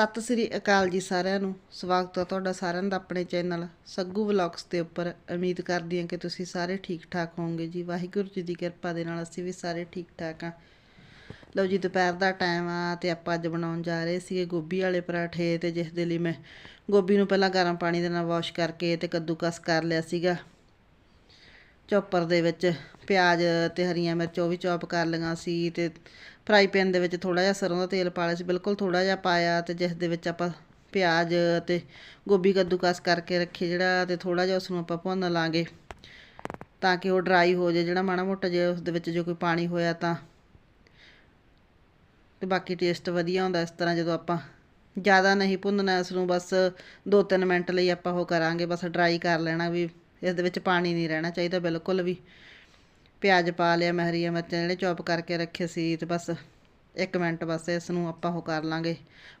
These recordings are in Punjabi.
ਸਤਿ ਸ੍ਰੀ ਅਕਾਲ ਜੀ ਸਾਰਿਆਂ ਨੂੰ। ਸਵਾਗਤ ਹੈ ਤੁਹਾਡਾ ਸਾਰਿਆਂ ਦਾ ਆਪਣੇ ਚੈਨਲ ਸੱਗੂ ਵਲੌਗਸ ਦੇ ਉੱਪਰ। ਉਮੀਦ ਕਰਦੀ ਹਾਂ ਕਿ ਤੁਸੀਂ ਸਾਰੇ ਠੀਕ ਠਾਕ ਹੋਵੋਗੇ ਜੀ। ਵਾਹਿਗੁਰੂ ਜੀ ਦੀ ਕਿਰਪਾ ਦੇ ਨਾਲ ਅਸੀਂ ਵੀ ਸਾਰੇ ਠੀਕ ਠਾਕ ਹਾਂ। ਲਓ ਜੀ, ਦੁਪਹਿਰ ਦਾ ਟਾਈਮ ਆ ਤੇ ਆਪਾਂ ਅੱਜ ਬਣਾਉਣ ਜਾ ਰਹੇ ਸੀਗੇ ਗੋਭੀ ਵਾਲੇ ਪਰਾਠੇ ਤੇ ਜਿਸ ਦੇ ਲਈ ਮੈਂ ਗੋਭੀ ਨੂੰ ਪਹਿਲਾਂ ਗਰਮ ਪਾਣੀ ਦੇ ਨਾਲ ਵਾਸ਼ ਕਰਕੇ ਤੇ ਕੱਦੂਕਸ ਕਰ ਲਿਆ ਸੀਗਾ। ਚੋਪਰ ਦੇ ਵਿੱਚ ਪਿਆਜ਼ ਤੇ ਹਰੀਆਂ ਮਿਰਚ ਉਹ ਵੀ ਚੌਪ ਕਰ ਲਈਆਂ ਸੀ ਤੇ ਫਰਾਈ ਪੈਨ ਦੇ ਵਿੱਚ ਥੋੜਾ ਜਿਹਾ ਸਰੋਂ ਦਾ ਤੇਲ ਪਾ ਲਿਆ ਸੀ। ਬਿਲਕੁਲ ਥੋੜਾ ਜਿਹਾ ਪਾਇਆ ਤੇ ਜਿਸ ਦੇ ਵਿੱਚ ਆਪਾਂ ਪਿਆਜ਼ ਤੇ ਗੋਭੀ ਕੱਦੂਕਸ ਕਰਕੇ ਰੱਖੇ ਜਿਹੜਾ ਤੇ ਥੋੜਾ ਜਿਹਾ ਉਸ ਨੂੰ ਆਪਾਂ ਭੁੰਨ ਲਾਂਗੇ ਤਾਂ ਕਿ ਉਹ ਡਰਾਈ ਹੋ ਜਾਏ। ਜਿਹੜਾ ਮਾੜਾ ਮੋਟਾ ਜੇ ਉਸ ਦੇ ਵਿੱਚ ਜੋ ਕੋਈ ਪਾਣੀ ਹੋਇਆ ਤਾਂ ਤੇ ਬਾਕੀ ਟੇਸਟ ਵਧੀਆ ਹੁੰਦਾ ਇਸ ਤਰ੍ਹਾਂ ਜਦੋਂ ਆਪਾਂ ਜ਼ਿਆਦਾ ਨਹੀਂ ਭੁੰਨਣਾ ਇਸ ਨੂੰ ਬਸ 2-3 ਮਿੰਟ ਲਈ ਆਪਾਂ ਉਹ ਕਰਾਂਗੇ। ਬਸ ਡਰਾਈ ਕਰ ਲੈਣਾ ਵੀ ਇਸ ਦੇ ਵਿੱਚ ਪਾਣੀ ਨਹੀਂ ਰਹਿਣਾ ਚਾਹੀਦਾ ਬਿਲਕੁਲ ਵੀ। ਪਿਆਜ਼ ਪਾ ਲਿਆ, ਮੈਂ ਹਰੀਆਂ ਮਿਰਚਾਂ ਜਿਹੜੇ ਚੌਪ ਕਰਕੇ ਰੱਖੇ ਸੀ ਤੇ ਬਸ 1 ਮਿੰਟ ਬਸ ਇਸ ਨੂੰ ਆਪਾਂ ਉਹ ਕਰ ਲਾਂਗੇ,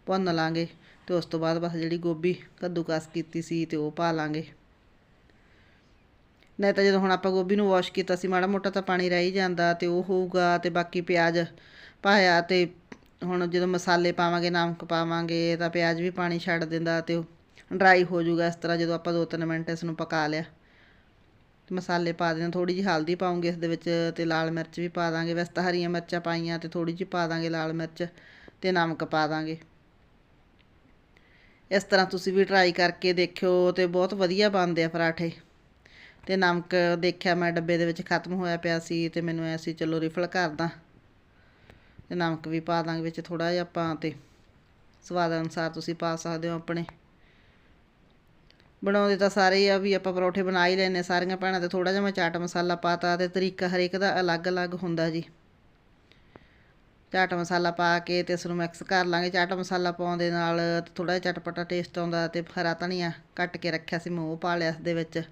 ਭੁੰਨ ਲਾਂਗੇ ਤੇ ਉਸ ਤੋਂ ਬਾਅਦ ਬਸ ਜਿਹੜੀ ਗੋਭੀ ਕੱਦੂਕਸ ਕੀਤੀ ਸੀ ਤੇ ਉਹ ਪਾ ਲਾਂਗੇ। ਨਹੀਂ ਤਾਂ ਜਦੋਂ ਹੁਣ ਆਪਾਂ ਗੋਭੀ ਨੂੰ ਵਾਸ਼ ਕੀਤਾ ਸੀ, ਮਾੜਾ ਮੋਟਾ ਤਾਂ ਪਾਣੀ ਰਹਿ ਹੀ ਜਾਂਦਾ ਤੇ ਉਹ ਹੋਊਗਾ ਤੇ ਬਾਕੀ ਪਿਆਜ਼ ਪਾਇਆ ਤੇ ਹੁਣ ਜਦੋਂ ਮਸਾਲੇ ਪਾਵਾਂਗੇ, ਨਮਕ ਪਾਵਾਂਗੇ ਤਾਂ ਪਿਆਜ਼ ਵੀ ਪਾਣੀ ਛੱਡ ਦਿੰਦਾ ਤੇ ਉਹ ਡਰਾਈ ਹੋ ਜਾਊਗਾ ਇਸ ਤਰ੍ਹਾਂ ਜਦੋਂ ਆਪਾਂ 2-3 ਮਿੰਟ ਇਸ ਨੂੰ ਪਕਾ ਲਿਆ। ਮਸਾਲੇ ਪਾ ਦੇਣਾ ਥੋੜੀ ਜਿਹੀ ਹਲਦੀ ਪਾਉਂਗੇ ਇਸ ਦੇ ਵਿੱਚ ਤੇ ਲਾਲ ਮਿਰਚ ਵੀ ਪਾ ਦਾਂਗੇ। ਵੈਸੇ ਤਾਂ ਹਰੀਆਂ ਮਿਰਚਾਂ ਪਾਈਆਂ ਤੇ ਥੋੜੀ ਜਿਹੀ ਪਾ ਦਾਂਗੇ ਲਾਲ ਮਿਰਚ ਤੇ ਨਮਕ ਪਾ ਦਾਂਗੇ। ਇਸ ਤਰ੍ਹਾਂ ਤੁਸੀਂ ਵੀ ਟਰਾਈ ਕਰਕੇ ਦੇਖਿਓ ਤੇ ਬਹੁਤ ਵਧੀਆ ਬਣਦੇ ਆ ਪਰਾਠੇ। ਤੇ ਨਮਕ ਦੇਖਿਆ ਮੈਂ ਡੱਬੇ ਦੇ ਵਿੱਚ ਖਤਮ ਹੋਇਆ ਪਿਆ ਸੀ ਤੇ ਮੈਨੂੰ ਐ ਸੀ, ਚਲੋ ਰਿਫਲ ਕਰਦਾ। ਤੇ ਨਮਕ ਵੀ ਪਾ ਦਾਂਗੇ ਵਿੱਚ ਥੋੜਾ ਜਿਹਾ ਆਪਾਂ ਤੇ ਸਵਾਦ ਅਨੁਸਾਰ ਤੁਸੀਂ ਪਾ ਸਕਦੇ ਹੋ ਆਪਣੇ। ਬਣਾਉਂਦੇ ਤਾਂ ਸਾਰੇ ਹੀ ਆ ਵੀ ਆਪਾਂ ਪਰੌਠੇ ਬਣਾ ਹੀ ਲੈਨੇ ਸਾਰੀਆਂ ਭੈਣਾਂ ਤੇ ਥੋੜਾ ਜਿਹਾ ਮੈਂ ਚਾਟ ਮਸਾਲਾ ਪਾਤਾ ਤੇ ਤਰੀਕਾ ਹਰੇਕ ਦਾ ਅਲੱਗ-ਅਲੱਗ ਹੁੰਦਾ ਜੀ। ਚਾਟ ਮਸਾਲਾ ਪਾ ਕੇ ਤੇ ਇਸ ਨੂੰ ਮਿਕਸ ਕਰ ਲਾਂਗੇ। ਚਾਟ ਮਸਾਲਾ ਪਾਉਣ ਦੇ ਨਾਲ ਥੋੜਾ ਜਿਹਾ ਚਟਪਟਾ ਟੇਸਟ ਆਉਂਦਾ ਤੇ ਹਰਾ ਧਨੀਆ ਕੱਟ ਕੇ ਰੱਖਿਆ ਸੀ ਮੈਂ ਉਹ ਪਾ ਲਿਆ ਇਸ ਦੇ ਵਿੱਚ।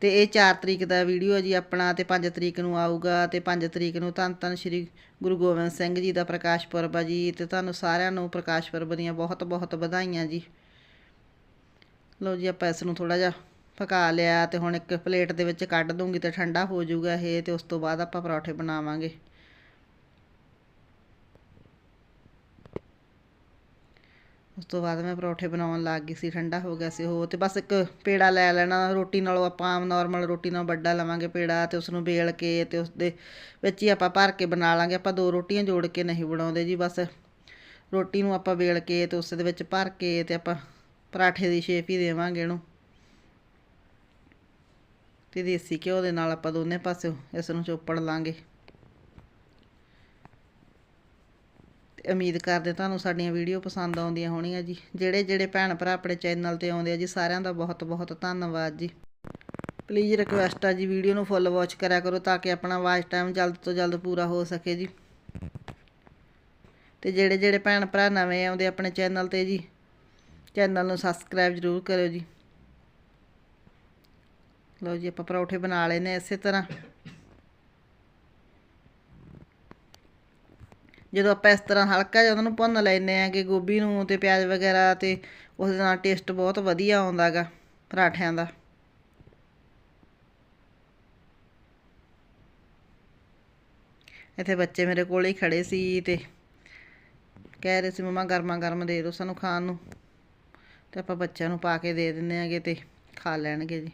ਤੇ ਇਹ 4 ਤਰੀਕ ਦਾ ਵੀਡੀਓ ਜੀ ਆਪਣਾ ਤੇ 5 ਤਰੀਕ ਨੂੰ ਆਊਗਾ ਤੇ 5 ਤਰੀਕ ਨੂੰ ਧੰਨ ਧੰਨ ਸ਼੍ਰੀ ਗੁਰੂ ਗੋਬਿੰਦ ਸਿੰਘ ਜੀ ਦਾ ਪ੍ਰਕਾਸ਼ ਪੁਰਬ ਆ ਜੀ ਤੇ ਤੁਹਾਨੂੰ ਸਾਰਿਆਂ ਨੂੰ ਪ੍ਰਕਾਸ਼ ਪੁਰਬ ਦੀਆਂ ਬਹੁਤ ਬਹੁਤ ਵਧਾਈਆਂ ਜੀ। ਲਓ ਜੀ ਆਪਾਂ ਇਸ ਨੂੰ ਥੋੜਾ ਜਿਹਾ ਪਕਾ ਲਿਆ ਤੇ ਹੁਣ ਇੱਕ ਪਲੇਟ ਦੇ ਵਿੱਚ ਕੱਢ ਦੂੰਗੀ ਤੇ ਠੰਡਾ ਹੋ ਜਾਊਗਾ ਇਹ ਤੇ ਉਸ ਤੋਂ ਬਾਅਦ ਆਪਾਂ ਪਰੌਠੇ ਬਣਾਵਾਂਗੇ। ਉਸ ਤੋਂ ਬਾਅਦ ਮੈਂ ਪਰੌਠੇ ਬਣਾਉਣ ਲੱਗ ਗਈ ਸੀ, ਠੰਡਾ ਹੋ ਗਿਆ ਸੀ ਉਹ ਤੇ ਬਸ ਇੱਕ ਪੇੜਾ ਲੈ ਲੈਣਾ, ਰੋਟੀ ਨਾਲੋਂ ਆਪਾਂ ਆਮ ਨਾਰਮਲ ਰੋਟੀ ਨਾਲ ਵੱਡਾ ਲਵਾਂਗੇ ਪੇੜਾ ਤੇ ਉਸ ਨੂੰ ਵੇਲ ਕੇ ਤੇ ਉਸ ਦੇ ਵਿੱਚ ਹੀ ਆਪਾਂ ਭਰ ਕੇ ਬਣਾ ਲਾਂਗੇ, ਆਪਾਂ ਦੋ ਰੋਟੀਆਂ ਜੋੜ ਕੇ ਨਹੀਂ ਬਣਾਉਂਦੇ ਜੀ ਬਸ। ਰੋਟੀ ਨੂੰ ਆਪਾਂ ਵੇਲ ਕੇ ਤੇ ਉਸ ਦੇ ਵਿੱਚ ਭਰ ਕੇ ਤੇ ਆਪਾਂ ਪਰਾਠੇ ਦੀ ਸ਼ੇਪ ਹੀ ਦੇਵਾਂਗੇ ਇਹਨੂੰ। ਤੇ ਦੇਸੀ ਘਿਓ ਦੇ ਨਾਲ ਆਪਾਂ ਦੋਨੇ ਪਾਸੇ ਇਸ ਨੂੰ ਚੋਪੜ ਲਾਂਗੇ। ਤੇ ਉਮੀਦ ਕਰਦੇ ਤੁਹਾਨੂੰ ਸਾਡੀਆਂ ਵੀਡੀਓ ਪਸੰਦ ਆਉਂਦੀਆਂ ਹੋਣੀਆਂ ਜੀ। ਜਿਹੜੇ ਜਿਹੜੇ ਭੈਣ ਭਰਾ ਆਪਣੇ ਚੈਨਲ ਤੇ ਆਉਂਦੇ ਆ ਜੀ, ਸਾਰਿਆਂ ਦਾ ਬਹੁਤ ਬਹੁਤ ਧੰਨਵਾਦ ਜੀ। ਪਲੀਜ਼ ਰਿਕਵੈਸਟ ਆ ਜੀ ਵੀਡੀਓ ਨੂੰ ਫੁੱਲ ਵਾਚ ਕਰਿਆ ਕਰੋ ਤਾਂ ਕਿ ਆਪਣਾ ਵਾਚ ਟਾਈਮ ਜਲਦ ਤੋਂ ਜਲਦ ਪੂਰਾ ਹੋ ਸਕੇ ਜੀ। ਤੇ ਜਿਹੜੇ ਜਿਹੜੇ ਭੈਣ ਭਰਾ ਨਵੇਂ ਆਉਂਦੇ ਆਪਣੇ ਚੈਨਲ ਤੇ ਜੀ ਚੈਨਲ ਨੂੰ ਸਬਸਕ੍ਰਾਈਬ ਜ਼ਰੂਰ ਕਰਿਓ ਜੀ। ਲਓ ਜੀ, ਆਪਾਂ ਪਰੌਠੇ ਬਣਾ ਲੈਨੇ ਇਸੇ ਤਰ੍ਹਾਂ। ਜਦੋਂ ਆਪਾਂ ਇਸ ਤਰ੍ਹਾਂ ਹਲਕਾ ਜਿਹਾ ਉਹਨਾਂ ਨੂੰ ਭੁੰਨ ਲੈਨੇ ਆ ਕਿ ਗੋਭੀ ਨੂੰ ਤੇ ਪਿਆਜ਼ ਵਗੈਰਾ ਤੇ ਉਸ ਨਾਲ ਟੇਸਟ ਬਹੁਤ ਵਧੀਆ ਆਉਂਦਾਗਾ ਪਰਾਠਿਆਂ ਦਾ। ਇੱਥੇ ਬੱਚੇ ਮੇਰੇ ਕੋਲ ਹੀ ਖੜੇ ਸੀ ਤੇ ਕਹਿ ਰਹੇ ਸੀ, ਮਮਾ ਗਰਮਾ ਗਰਮ ਦੇ ਦਿਓ ਸਾਨੂੰ ਖਾਣ ਨੂੰ। ਤੇ ਆਪਾਂ ਬੱਚਿਆਂ ਨੂੰ ਪਾ ਕੇ ਦੇ ਦਿੰਨੇ ਆਗੇ ਤੇ ਖਾ ਲੈਣਗੇ ਜੀ।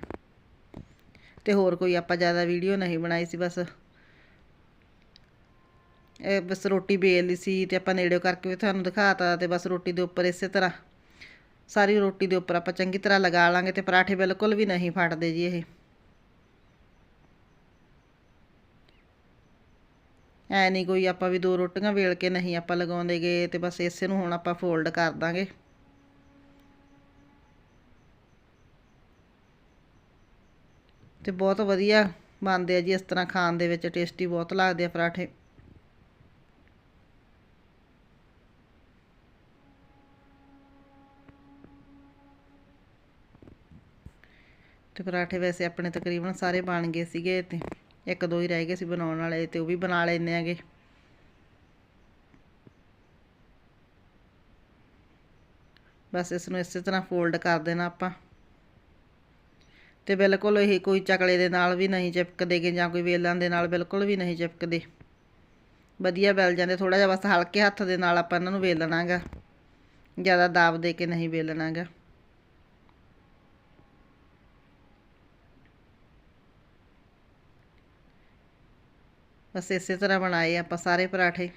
ਤੇ ਹੋਰ ਕੋਈ ਆਪਾਂ ਜ਼ਿਆਦਾ ਵੀਡੀਓ ਨਹੀਂ ਬਣਾਈ ਸੀ, ਬਸ ਇਹ ਬਸ ਰੋਟੀ ਬੇਲ ਲਈ ਸੀ ਤੇ ਆਪਾਂ ਨੇੜਿਓ ਕਰਕੇ ਵੀ ਤੁਹਾਨੂੰ ਦਿਖਾਤਾ ਤੇ ਬਸ ਰੋਟੀ ਦੇ ਉੱਪਰ ਇਸੇ ਤਰ੍ਹਾਂ ਸਾਰੀ ਰੋਟੀ ਦੇ ਉੱਪਰ ਆਪਾਂ ਚੰਗੀ ਤਰ੍ਹਾਂ ਲਗਾ ਲਾਂਗੇ ਤੇ ਪਰਾਠੇ ਬਿਲਕੁਲ ਵੀ ਨਹੀਂ ਫਟਦੇ ਜੀ ਇਹ। ਐ ਨਹੀਂ ਕੋਈ ਆਪਾਂ ਵੀ ਦੋ ਰੋਟੀਆਂ ਵੇਲ ਕੇ ਨਹੀਂ ਆਪਾਂ ਲਗਾਉਂਦੇ ਗਏ ਤੇ ਬਸ ਇਸੇ ਨੂੰ ਹੁਣ ਆਪਾਂ ਫੋਲਡ ਕਰ ਦਾਂਗੇ। ਤੇ ਬਹੁਤ ਵਧੀਆ ਬਣਦੇ ਆ ਜੀ, ਇਸ ਤਰ੍ਹਾਂ ਖਾਣ ਦੇ ਵਿੱਚ ਟੇਸਟੀ ਬਹੁਤ ਲੱਗਦੇ ਆ ਪਰਾਠੇ। ਤੇ ਪਰਾਠੇ ਵੈਸੇ ਆਪਣੇ ਤਕਰੀਬਨ ਸਾਰੇ ਬਣ ਗਏ ਸੀਗੇ ਤੇ ਇੱਕ ਦੋ ਹੀ ਰਹਿ ਗਏ ਸੀ ਬਣਾਉਣ ਵਾਲੇ, ਤੇ ਉਹ ਵੀ ਬਣਾ ਲੈਨੇ ਆਗੇ। ਬਸ ਇਸ ਨੂੰ ਇਸੇ ਤਰ੍ਹਾਂ ਫੋਲਡ ਕਰ ਦੇਣਾ ਆਪਾਂ। ਤੇ ਬਿਲਕੁਲ ਇਹ ਕੋਈ ਚਕਲੇ ਦੇ ਨਾਲ ਵੀ ਨਹੀਂ ਚਿਪਕਦੇਗੇ ਜਾਂ ਕੋਈ ਵੇਲਾਂ ਦੇ ਨਾਲ ਬਿਲਕੁਲ ਵੀ ਨਹੀਂ ਚਿਪਕਦੇ। ਵਧੀਆ ਬੈਲ ਜਾਂਦੇ ਥੋੜਾ ਜਿਹਾ ਬਸ ਹਲਕੇ ਹੱਥ ਦੇ ਨਾਲ ਆਪਾਂ ਇਹਨਾਂ ਨੂੰ ਵੇਲਣਾਗਾ। ਜ਼ਿਆਦਾ ਦਾਬ ਦੇ ਕੇ ਨਹੀਂ ਵੇਲਣਾ ਗਾ ਬਸ ਇਸੇ ਤਰ੍ਹਾਂ ਬਣਾਏ ਆਪਾਂ ਸਾਰੇ ਪਰਾਠੇ।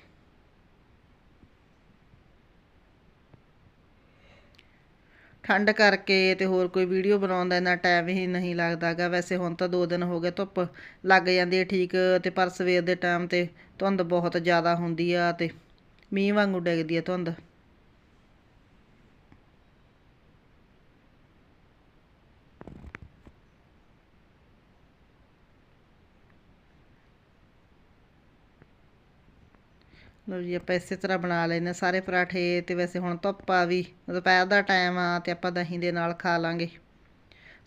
ਠੰਡ ਕਰਕੇ ਤੇ ਹੋਰ ਕੋਈ ਵੀਡੀਓ ਬਣਾਉਣ ਦਾ ਇੰਨਾ ਟਾਈਮ ਹੀ ਨਹੀਂ ਲੱਗਦਾਗਾ ਵੈਸੇ ਹੁਣ ਤਾਂ 2 ਦਿਨ ਹੋ ਗਏ, ਧੁੱਪ ਲੱਗ ਜਾਂਦੀ ਹੈ ਠੀਕ ਤੇ ਪਰ ਸਵੇਰ ਦੇ ਟਾਈਮ ਤੇ ਧੁੰਦ ਬਹੁਤ ਜ਼ਿਆਦਾ ਹੁੰਦੀ ਆ ਤੇ ਮੀਂਹ ਵਾਂਗੂ ਡਿੱਗਦੀ ਆ ਧੁੰਦ। ਲਓ ਜੀ ਆਪਾਂ ਇਸੇ ਤਰ੍ਹਾਂ ਬਣਾ ਲੈਨੇ ਸਾਰੇ ਪਰਾਠੇ ਤੇ ਵੈਸੇ ਹੁਣ ਧੁੱਪ ਆ ਵੀ ਦੁਪਹਿਰ ਦਾ ਟਾਈਮ ਆ ਤੇ ਆਪਾਂ ਦਹੀਂ ਦੇ ਨਾਲ ਖਾ ਲਾਂਗੇ।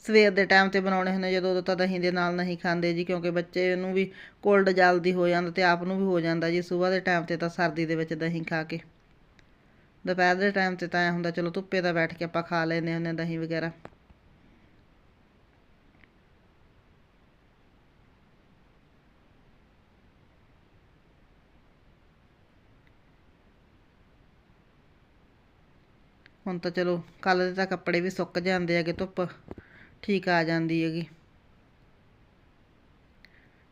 ਸਵੇਰ ਦੇ ਟਾਈਮ ਤੇ ਬਣਾਉਣੇ ਹੁੰਦੇ ਜਦੋਂ ਉਦੋਂ ਤਾਂ ਦਹੀਂ ਦੇ ਨਾਲ ਨਹੀਂ ਖਾਂਦੇ ਜੀ, ਕਿਉਂਕਿ ਬੱਚੇ ਨੂੰ ਵੀ ਕੋਲਡ ਜਲਦੀ ਹੋ ਜਾਂਦਾ ਤੇ ਆਪ ਨੂੰ ਵੀ ਹੋ ਜਾਂਦਾ ਜੀ, ਸਵੇਰ ਦੇ ਟਾਈਮ ਤੇ ਤਾਂ ਸਰਦੀ ਦੇ ਵਿੱਚ ਦਹੀਂ ਖਾ ਕੇ। ਦੁਪਹਿਰ ਦੇ ਟਾਈਮ ਤੇ ਤਾਂ ਐ ਹੁੰਦਾ, ਚਲੋ ਧੁੱਪੇ ਤਾਂ ਬੈਠ ਕੇ ਆਪਾਂ ਖਾ ਲੈਨੇ ਹੁੰਦੇ ਦਹੀਂ ਵਗੈਰਾ। ਹੁਣ ਤਾਂ ਚਲੋ ਕੱਲ ਦੇ ਤਾਂ ਕੱਪੜੇ ਵੀ ਸੁੱਕ ਜਾਂਦੇ ਹੈਗੇ, ਧੁੱਪ ਠੀਕ ਆ ਜਾਂਦੀ ਹੈਗੀ।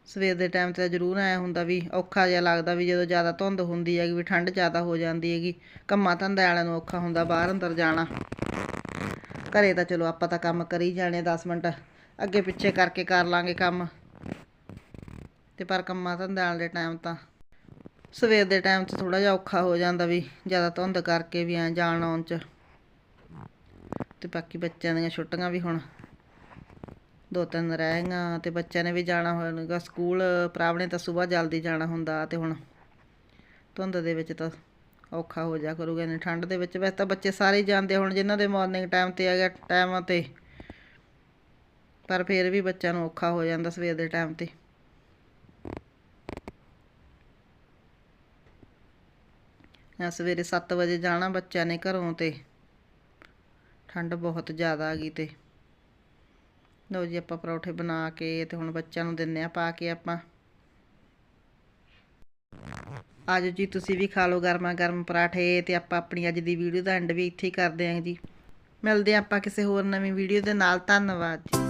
ਸਵੇਰ ਦੇ ਟਾਈਮ ਤੇ ਜ਼ਰੂਰ ਆਇਆ ਹੁੰਦਾ ਵੀ ਔਖਾ ਜਿਹਾ ਲੱਗਦਾ ਵੀ ਜਦੋਂ ਜ਼ਿਆਦਾ ਧੁੰਦ ਹੁੰਦੀ ਹੈਗੀ ਵੀ ਠੰਡ ਜ਼ਿਆਦਾ ਹੋ ਜਾਂਦੀ ਹੈਗੀ। ਕੰਮਾਂ ਧੰਦੇ ਵਾਲਿਆਂ ਨੂੰ ਔਖਾ ਹੁੰਦਾ ਬਾਹਰ ਅੰਦਰ ਜਾਣਾ। ਘਰੇ ਤਾਂ ਚਲੋ ਆਪਾਂ ਤਾਂ ਕੰਮ ਕਰੀ ਜਾਣੇ 10 ਮਿੰਟ, ਅੱਗੇ ਪਿੱਛੇ ਕਰਕੇ ਕਰ ਲਾਂਗੇ ਕੰਮ। ਤੇ ਪਰ ਕੰਮਾਂ ਧੰਦੇ ਵਾਲੇ ਟਾਈਮ ਤਾਂ ਸਵੇਰ ਦੇ ਟਾਈਮ 'ਚ ਥੋੜਾ ਜਿਹਾ ਔਖਾ ਹੋ ਜਾਂਦਾ ਵੀ ਜ਼ਿਆਦਾ ਧੁੰਦ ਕਰਕੇ ਵੀ ਐ ਜਾਣ ਆਉਣ 'ਚ। ਤੇ ਬਾਕੀ ਬੱਚਿਆਂ ਦੀਆਂ ਛੁੱਟੀਆਂ ਵੀ ਹੁਣ। ਦੋ ਤਿੰਨ ਰਹਿ ਗਈਆਂ ਤੇ ਬੱਚਿਆਂ ਨੇ ਵੀ ਜਾਣਾ ਹੋਣਗਾ ਸਕੂਲ। ਭਰਾਵ ਤਾਂ ਸਵੇਰ ਜਲਦੀ ਜਾਣਾ ਹੁੰਦਾ ਤੇ ਹੁਣ ਧੁੰਦ ਦੇ ਵਿੱਚ ਤਾਂ ਔਖਾ ਹੋ ਜਾ ਕਰੂਗਾ ਨੇ ਠੰਡ ਦੇ ਵਿੱਚ ਵੈਸੇ ਤਾਂ ਬੱਚੇ ਸਾਰੇ ਜਾਂਦੇ ਹੁਣ ਜਿਨ੍ਹਾਂ ਦੇ ਮਾਰਨਿੰਗ ਟਾਈਮ ਤੇ ਹੈਗਾ ਟਾਈਮ ਤੇ। ਪਰ ਫਿਰ ਵੀ ਬੱਚਿਆਂ ਨੂੰ ਔਖਾ ਹੋ ਜਾਂਦਾ ਸਵੇਰ ਦੇ ਟਾਈਮ ਤੇ। ਆ ਸਵੇਰੇ 7 ਵਜੇ ਜਾਣਾ ਬੱਚਿਆਂ ਨੇ ਘਰੋਂ ਤੇ ਠੰਡ ਬਹੁਤ ਜ਼ਿਆਦਾ ਆ ਗਈ ਤੇ। ਲਓ ਜੀ ਆਪਾਂ ਪਰੌਠੇ ਬਣਾ ਕੇ ਤੇ ਹੁਣ ਬੱਚਿਆਂ ਨੂੰ ਦਿੰਨੇ ਆ ਪਾ ਕੇ ਆਪਾਂ। ਆਜੋ ਜੀ, ਤੁਸੀਂ ਵੀ ਖਾ ਲਓ ਗਰਮਾ ਗਰਮ ਪਰਾਠੇ ਤੇ ਆਪਾਂ ਆਪਣੀ ਅੱਜ ਦੀ ਵੀਡੀਓ ਦਾ ਐਂਡ ਵੀ ਇੱਥੇ ਹੀ ਕਰਦੇ ਆਂ ਜੀ। ਮਿਲਦੇ ਆਂ ਆਪਾਂ ਕਿਸੇ ਹੋਰ ਨਵੀਂ ਵੀਡੀਓ ਦੇ ਨਾਲ। ਧੰਨਵਾਦ ਜੀ।